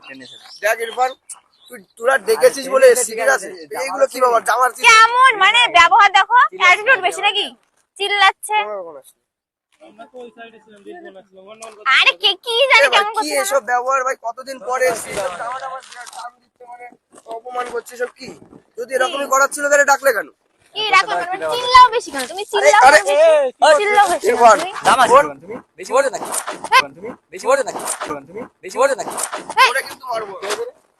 টেনেছে দেখ ইরফান তুই তোরা ডেকেছিস বলে এসছি আছে এইগুলো কি বাবা জামার কেমন মানে ব্যবহার দেখো অ্যাটিটিউড বেশি নাকি? চিল্লাচ্ছে। আরে কে কি জানি কেমন কি এসব ব্যবহার? ভাই কতদিন পরে মানে অপমান করছে সব কি? যদি এরকমই করার ছিল তাহলে ডাকলে কেন? কি রাখো চিল্লাও বেশি কেন তুমি চিল্লাও আরে, চিল্লাও বেশি কেন ইরফান তুমি? জামা বোন, তুমি। বেশি বড় নাকি? তুমি। বেশি বড় নাকি? তুমি বেশি বড় নাকি? ওরে কিন্তু মারবো।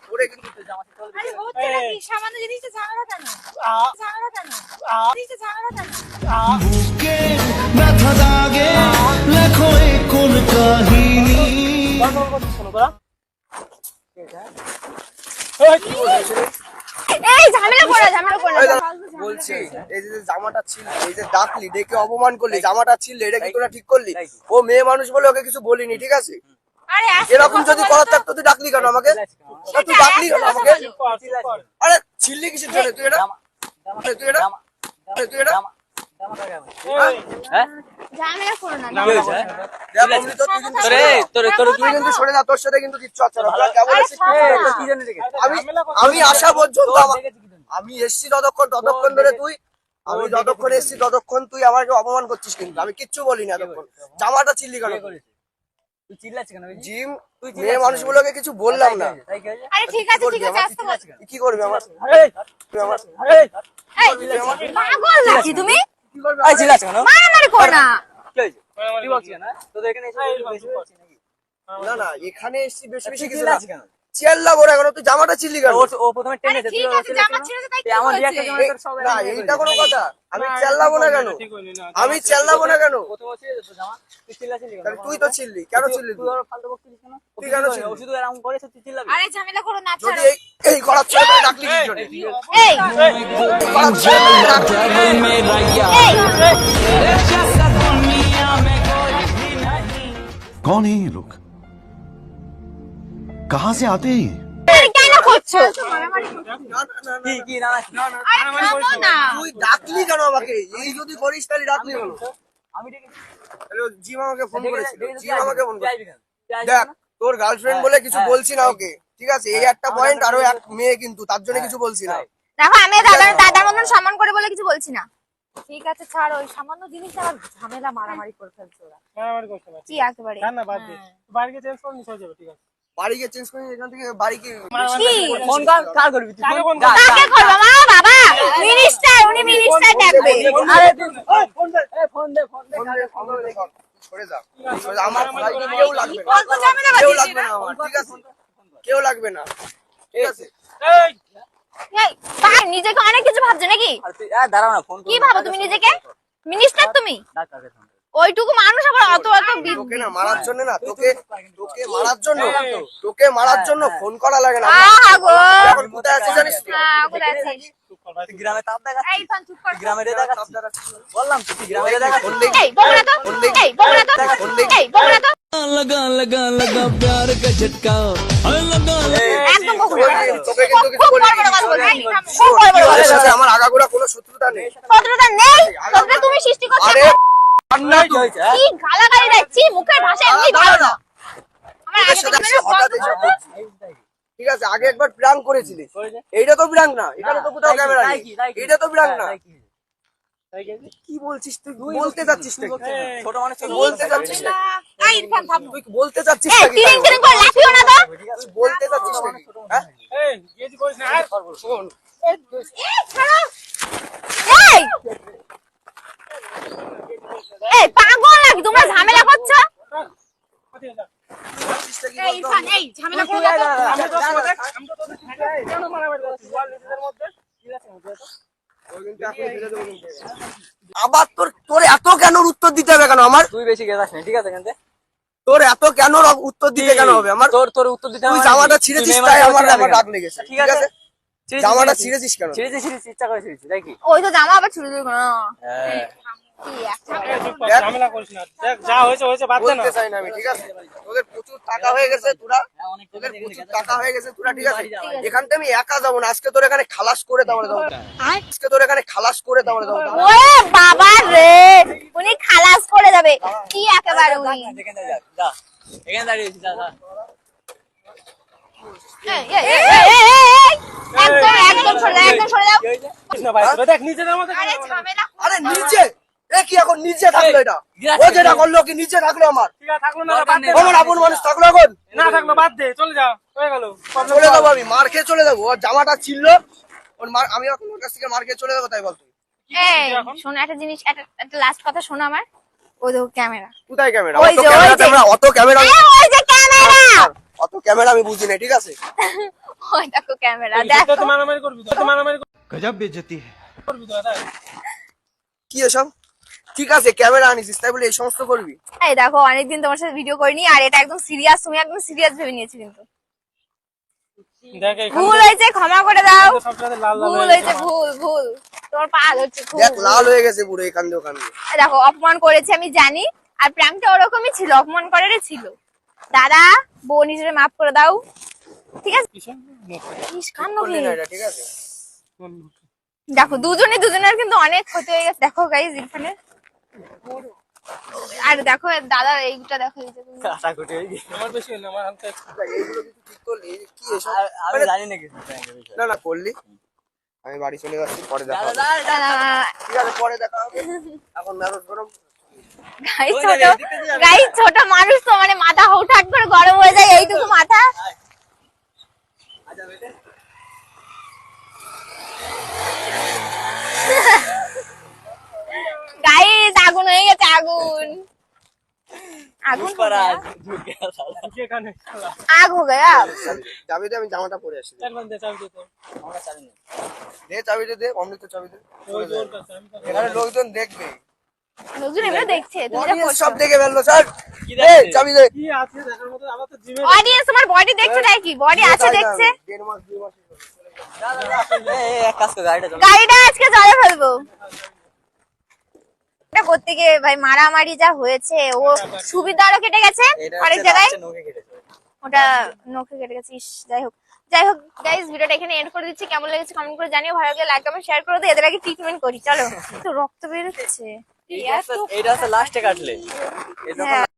ওরে কিন্তু আরে হচ্ছে নাকি সামান্য জিনিসটা ঝামেলা কেন ঝামেলা কেন জিনিসটা ঝামেলা কেন বুকে ব্যথা দাগে লেখো এ কোন কাহিনী। এই ঝামেলা করে ঝামেলা করে বলছি এই যে যে জামাটা ছিল এই যে ডাকলি ডেকে অপমান করলি জামাটা ছিল এটা কি তোরা ঠিক করলি? ও মেয়ে মানুষ বলে ওকে কিছু বলিনি ঠিক আছে? এরকম যদি করার থাকতো তুই ডাকলি কেন আমাকে? তুই ডাকলি কেন আমাকে? আরে ছিললি জন্য? তুই এটা? তুই এটা? তুই এটা? হ্যাঁ করো হ্যাঁ? আমি আসা পর্যন্ত আমি এসছি ততক্ষণ ততক্ষণ ধরে তুই আমি যতক্ষণ এসছি ততক্ষণ তুই আমাকে অপমান করছিস কিন্তু আমি কিচ্ছু বলিনি এতক্ষণ জামাটা চিল্লি কেন বেশি? জিম তুই মেয়ে মানুষগুলোকে কিছু বললাম না কি করবি আমার তুমি মারামারি করো না কি বলছিস কেন? তোদের এখানে এসে বেশি বলছিস নাকি? না না এখানে এসছি বেশি বেশি কিছু না? চেল্লা বড় এখন তুই জামাটা চিল্লি কেন ও- ও প্রথমে আরে টেনেছে, তুই ঠিক ওর আছে চিল্লাচ্ছিস জামা কেন? ছেড়ে তাই তুই কি আমার হয়েছে? reaction জন্য তোর সবাই না এমনি এইটা করে কোনো দিচ্ছে। কথা আমি চেল্লাবো না কেন আমি চেল্লাবো না কেন প্রথমে হচ্ছে তো জামা, তুই চিল্লাচ্ছিলি কেন? তাহলে তুই তো চিল্লি কেন তুই- চিল্লি তুই তুই ওর ফালতু বকছিলিস কেন? ও তুই কিছু কেন করেনি, চিল্লি? ও শুধু এরকম করেছে, তুই চিল্লাবি। আরে ঝামেলা করো না যদি ছাড়ো এই এই করার ছিল তাহলে ডাকলি কি জন্য এই এই করার ছিল তাহলে ডাকলি এই कौन है ये लोग कहां से आते हैं ये? আরে কেন করছো না, না, না, না, কি, কি, না, না, না। আরে থামো না তুই ডাকলি কেন আমাকে এই যদি করিস তাহলে ডাকলি কেন আমি ডেকেছি। তাহলে জিম আমাকে ফোন ডেকে- করেছিল ডেকে- জিম আমাকে ফোন তুই করেছিল আসবি কেন? তুই আসবি দেখ কেন? তোর গার্লফ্রেন্ড বলে কিছু বলছি না ওকে ঠিক আছে এই একটা পয়েন্ট আরো এক মেয়ে কিন্তু তার জন্য কিছু বলছি না দেখো আমি দাদার দাদার মতন সম্মান করে বলে কিছু বলছি না ঠিক আছে ছাড়ো ওই সামান্য জিনিস আবার ঝামেলা মারামারি করে ফেলছে ওরা মারামারি করতে পারছি কি একেবারে না না বাদ দে বাড়িকে চেঞ্জ করে নিতে হয়ে যাবে ঠিক আছে বাড়ি গিয়ে চেঞ্জ করে এখান থেকে বাড়ি কি? কি ফোন কার কার করবি তুই? ফোন ফোন কাকে করব মা বাবা মিনিস্টার উনি মিনিস্টার ডাকবে। আরে ফোন দে ফোন দে ফোন দে ফোন দে, ফোন ফোন দে দে, সর, সরে যা আমার কেউ লাগবে না। কেউ লাগবে না। না আমার ঠিক আছে? কেউ লাগবে না ঠিক আছে? এই। এই, নিজেকে অনেক কিছু ভাবছ নাকি? দাঁড়াও না ফোন কি ভাবো তুমি নিজেকে? মিনিস্টার তুমি। ওইটুকু মানুষ আবার অত অত বি- তোকে না মারার জন্য না তোকে তোকে মারার জন্য তোকে মারার জন্য ফোন করা লাগে না আহা গো এখন কোথায় আছিস জানিস তো? হ্যাঁ, কোথায় আছিস? তুই গ্রামে তাপ দেখাচ্ছিস? এই, ইরফান, চুপ কর। তুই গ্রামে রে দেখাচ্ছিস? বললাম তো, তুই গ্রামে রে দেখাচ্ছিস? ফোন দেখি এই, বকো না তো। ফোন দেখি এই, বকো না তো। ফোন দেখি এই, বকো না তো। लगा लगा लगा प्यार का झटका हाय लगा এই, একদম বকো না। তোকে কিন্তু কিছু খুব বলিনি। বড় বড় কথা বলছিস। খুব বড় বড় কথা তোদের বলছিস। সাথে আমার আগাগোড়া কোনো শত্রুতা নেই শত্রুতা নেই শত্রুতা তুমি সৃষ্টি করছো আরে ঠান্ডা কি হ্যাঁ? গালাগালি দিচ্ছি মুখের ভাষা এমনি ভালো না। ঠিক আছে আগে একবার প্রাঙ্ক করেছিলিস করেছে? এইটা তো প্রাঙ্ক না এখানে তো কোথাও ক্যামেরা নেই? এটা তো প্রাঙ্ক হ্যাঁ, না। কি? তাই কি? কি বলছিস? তুই তুই বলতে চাচ্ছিস তুই? ছোট মানুষ বলতে ইরফান থাম তুই বলতে লাফিও না বলতে হ্যাঁ এই করিস না শোন এই ছাড়ো। এই পাগল নাকি? তোমরা ঝামেলা করছ? নাকি। আবার তোর তোর এত কেন উত্তর দিতে হবে কেন আমার? তুই বেশি গেছাস না ঠিক আছে কেন তোর এত কেন উত্তর দিতে কেন হবে আমার? তোর তোর উত্তর দিতে তুই হবে জামাটা ছিঁড়েছিস তাই আমার ছিঁড়ে আমার দিবি লেগেছে ঠিক আছে? জামাটা ছিঁড়েছিস। কেন ছিঁড়েছিস ইচ্ছা করে ছিঁড়েছিস তাই কি ওই তো জামা আবার ছুড়ে দিবে না কি একটা এই চুপ কর, ঝামেলা করিস না। দেখ যা হয়েছে হয়েছে বাদ না। চাই না আমি ঠিক আছে? তোদের প্রচুর টাকা হয়ে গেছে তোরা তোদের প্রচুর টাকা হয়ে গেছে তোরা ঠিক আছে? বাড়ি যা, বাড়ি এখান থেকে আমি একা যাব না। আজকে তোর এখানে খালাস করে আজকে তোর এখানে খালাস বাবা রে! উনি খালাস করে যাবে কি একেবারে উনি? এখানে দাঁড়িয়ে যা, যা। একদম একদম সরে একদম সরে যাও দেখ আরে নিচে! কি এখন নিজে থাকল এটা? ও কি নিজে থাকল আমার? চলে যাব আমি মার চলে যাব। ওর জামাটা ছিললো ওর আমি ওর কাছ থেকে মার চলে যাব তাই বলতো। এই একটা জিনিস কথা শোনো আমার। ক্যামেরা। কোথায় ক্যামেরা? ওই যে ওই অত ক্যামেরা অত ক্যামেরা আমি বুঝি না ঠিক আছে? ওই করবি মারামারি কি এসব? ঠিক আছে ক্যামেরা আনিস তাই বলে এই সমস্ত করবি? এই দেখো অনেকদিন তোমার সাথে ভিডিও করিনি আর এটা একদম সিরিয়াস তুমি একদম সিরিয়াস ভেবে নিয়েছি কিন্তু। দেখ ভুল হয়েছে ক্ষমা করে দাও। ভুল হয়েছে ভুল ভুল। তোমার পা ধরছে খুব দেখ লাল হয়ে গেছে পুরো এখান দিয়ে ওখান দিয়ে। এই দেখো অপমান করেছে আমি জানি আর প্র্যাঙ্কটা ওরকমই ছিল অপমান করারই ছিল। দাদা বউ নিজের মাফ করে দাও। ঠিক আছে? ঠিক আছে? দেখো দুজনে দুজনের কিন্তু অনেক ক্ষতি হয়ে গেছে। দেখো গাইজ এখানে। আর দেখো দাদা এইটা দেখো এই যে কাটাকুটি হয়ে গেছে। আমার বেশি হয়নি, আমার হালকা এইগুলো কিছু ঠিক করলি এই কি এসব? আমি জানি না কিছু। না না করলি। আমি বাড়ি চলে যাচ্ছি পরে দেখা হবে। ঠিক আছে পরে দেখা হবে। এখন মেজাজ গরম। গাই ছোট মানুষ তো মানে মাথা হুটহাট করে গরম হয়ে যায় এইটুকু মাথা। আচ্ছা, বেটে। গাইস আগুন হয়ে গেছে আগুন আগুন পুষ্পা রাজ, ঢুকে গেল শালা। কি এখানে? আগ হো গয়া? যাবি তো আমি জামাটা পরে আসি চার বান্ধে চাবি দে। আমরা জানি না। দে চাবিটা দে অমৃত চাবি দে। ওই যে কাছে, আমি এখানে লোকজন দেখবে। লোকজন এমনি দেখছে তুমি যা সব দেখে ফেলল স্যার। দে চাবি দে। কি আছে দেখার মতো? আমার তো জিমে অডিয়েন্স তোমার বডি দেখছে তাই কি? বডি আছে দেখছে? দেড় মাস দুই মাস এই, এই, এক কাজ কর, গাড়িটা গাড়িটা আজকে জলে ফেলব। এটা করতে গিয়ে ভাই মারামারি যা হয়েছে ও সুবিধারও কেটে গেছে অনেক জায়গায়। ওটা নখে কেটে গেছে ইস, যাই হোক। যাই হোক গাইজ ভিডিওটা এখানে এন্ড করে দিচ্ছি। কেমন লেগেছে কমেন্ট করে জানিও। ভালো লাগলে লাইক কমেন্ট শেয়ার করে দিও। এদের আগে ট্রিটমেন্ট করি চলো। তো রক্ত বেরোচ্ছে। হচ্ছে লাস্টে কাটলে। হ্যাঁ।